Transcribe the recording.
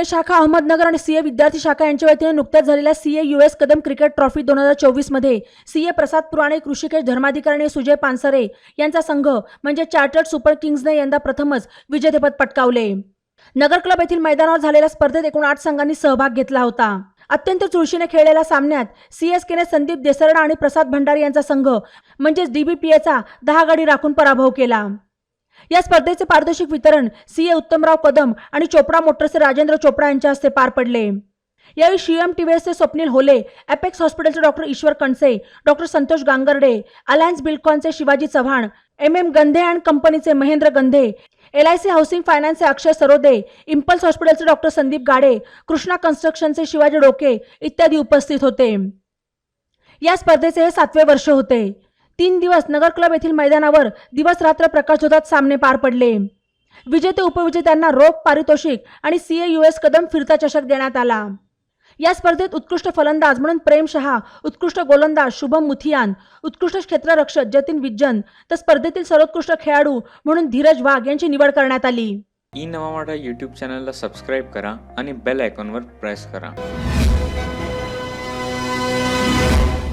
CA शाखा अहमदनगर आणि CA विद्यार्थी शाखा यांच्या वतीने नुकत्याच झालेल्या CA US Kadam cricket trophy दोन हजार चोवीसमध्ये सीए प्रसाद पुराणे कृषिकेश धर्माधिकारी आणि सुजय पानसरे यांचा संघ म्हणजे चार्टर्ड सुपर किंग्जने यंदा प्रथमच विजेतेपद पटकावले. नगर क्लब येथील मैदानावर झालेल्या स्पर्धेत एकूण आठ संघांनी सहभाग घेतला होता. अत्यंत चुरशीने खेळलेल्या सामन्यात सीएसकेने संदीप देसरडा आणि प्रसाद भंडारी यांचा संघ म्हणजेच डीबीपीएचा दहा गडी राखून पराभव केला. या स्पर्धेचे पारितोषिक वितरण सीए उत्तमराव कदम आणि चोपडा मोटर्सचे राजेंद्र चोपडा यांच्या हस्ते पार पडले. यावेळी शिएम टीव्हीएसचे स्वप्नील होले अपेक्स हॉस्पिटलचे doctor Ishwar Kanse doctor Santosh Gangarde alliance बिल्कॉनचे Shivaji Chavan M M Gandhe and कंपनीचे Mahendra Gandhe L I C housing फायनान्सचे अक्षय सरोदे इम्पल्स हॉस्पिटलचे डॉक्टर संदीप गाडे कृष्णा कन्स्ट्रक्शनचे शिवाजी डोके इत्यादी उपस्थित होते. या स्पर्धेचे हे सातवे वर्ष होते. तीन दिवस नगर क्लब येथील मैदानावर दिवस रात्र प्रकाशोधात सामने पार पडले. विजेते उपविजेत्यांना रोख पारितोषिक आणि सीए एस कदम फिरता चषक देण्यात आला. या स्पर्धेत उत्कृष्ट फलंदाज म्हणून प्रेम शहा उत्कृष्ट गोलंदाज शुभम मुथियान उत्कृष्ट क्षेत्ररक्षक जतीन विज्जन तर स्पर्धेतील सर्वोत्कृष्ट खेळाडू म्हणून धीरज वाघ यांची निवड करण्यात आली. ई नवा माटा यूट्यूब चॅनलला सबस्क्राईब करा आणि बेल आयकॉनवर प्रेस करा.